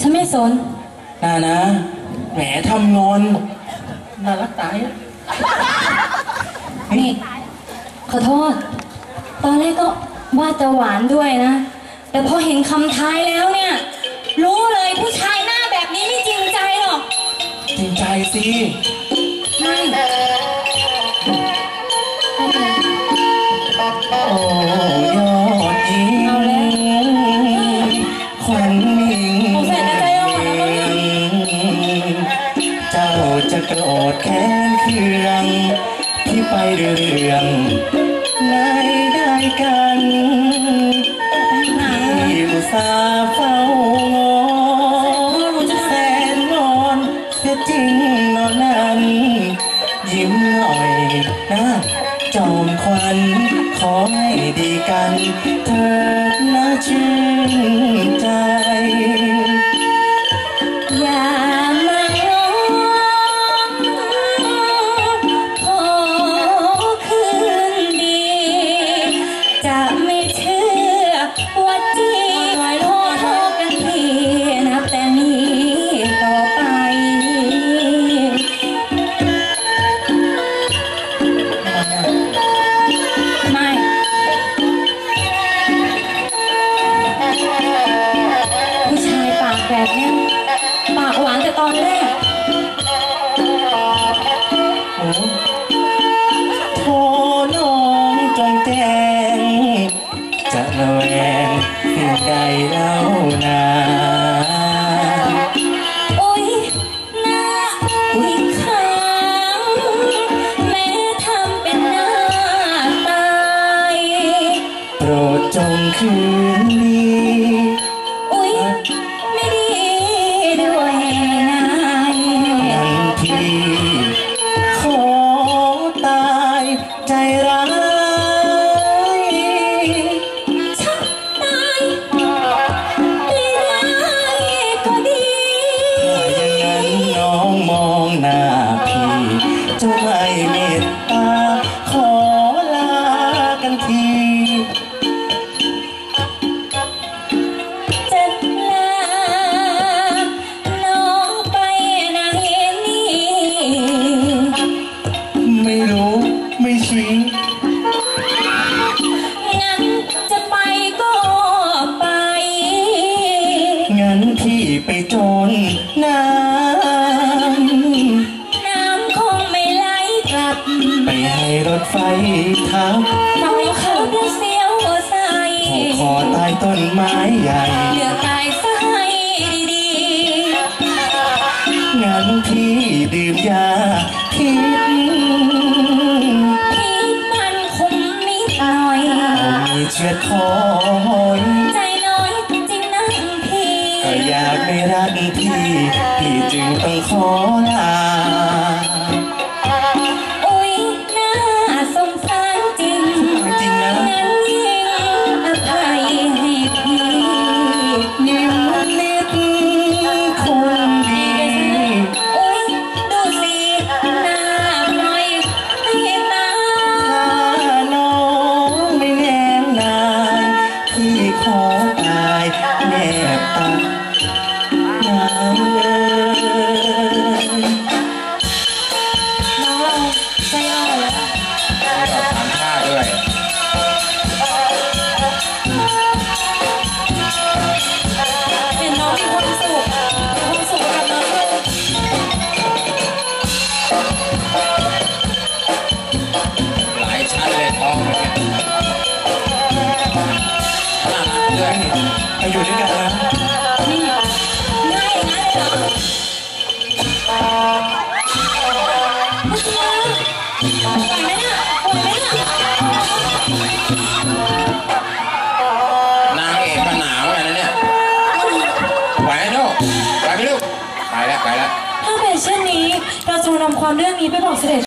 ฉันไม่สนน่านะ แหมทำงอนน่ารักตายนี่ ขอโทษ ตอนแรกก็ว่าจะหวานด้วยนะ แต่พอเห็นคำท้ายแล้วเนี่ย รู้เลยผู้ชายหน้าแบบนี้ไม่จริงใจหรอก จริงใจสิ โกรธแค้นเครื่องที่ไปเรื่องนายได้กันที่อุตส่าห์เฝ้างอแสนนอนเสียจริงนอนนั้นยิ้มหน่อยนะจอมควันขอให้ดีกันเถิดนะชื่น นาโอ้ยหน้าอีกครั้งแม้ทำเป็นหน้าตาย โปรดจงคืน จะไม่เมตตา ขอลากันที จะลาน้องไปไหนนี่ ไม่รู้ไม่ชี้ งั้นจะไปก็ไป งั้นพี่ไปจนน้น้ รถไฟทับทำให้เขาเดือดเสียวใสผูกคอใต้ต้นไม้ใหญ่เลือกตายซะให้ดีงั้นพี่ดื่มยาพิษๆพี่มันคงนิดหน่อยเอามีเชือดคอยใจน้อยจริงนะพี่ก็อยากไม่รักพี่ พี่จึงต้องขอลา น กด้วยไปอยู่ด้วยกันนะง่ายง่ายเหรอปล่อยไหมเนี่ยปล่อยไหมเนี่ยนางเอกก็หนาวไงนะเนี่ยไหวไหมลูกไหวไหมลูกไปแล้วไปแล้วถ้าเป็นเช่นนี้ เราจะนำความเรื่องนี้ไปบอกเสด็จ